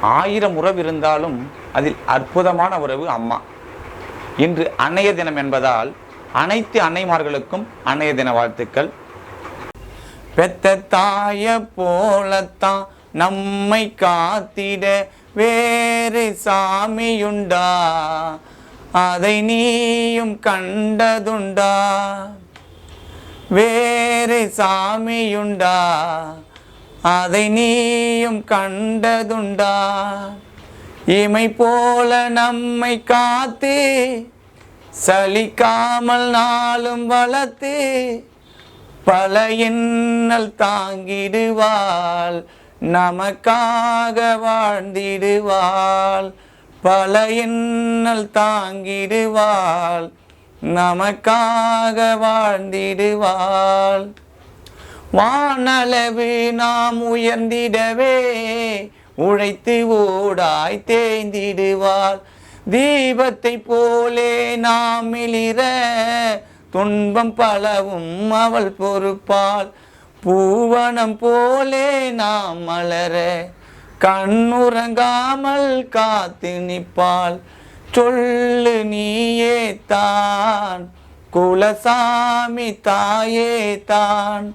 ஆயிரம் உறவு இருந்தாலும் அதில் அற்புதமான உறவு அம்மா. இன்று அன்னைய தினம் என்பதால் அனைத்து அன்னைமார்களுக்கும் அன்னைய தின வாழ்த்துக்கள். பெத்த தாய போலத்தான் நம்மை காத்திட வேறு சாமியுண்டா? அதை நீயும் கண்டதுண்டா? வேறு சாமியுண்டா? அதை நீயும் கண்டதுண்டா. இமை போல நம்மை காத்து சலிக்காமல் நாளும் வளர்த்து பல இன்னல் தாங்கிடுவாள் நமக்காக வாழ்ந்திடுவாள். பல இன்னல் தாங்கிடுவாள் நமக்காக வாழ்ந்திடுவாள். வானளவு நாம் உயர்ந்திடவே உழைத்து ஓடாய் தேய்ந்திடுவார். தீபத்தை போலே நாம் மிளிர துன்பம் பலவும் அவள் பொறுப்பாள். பூவனம் போலே நாம் மலர கண்ணுறங்காமல் காத்து நிற்பாள். சொல்லு நீயே தான் குலசாமி தாயே தான்.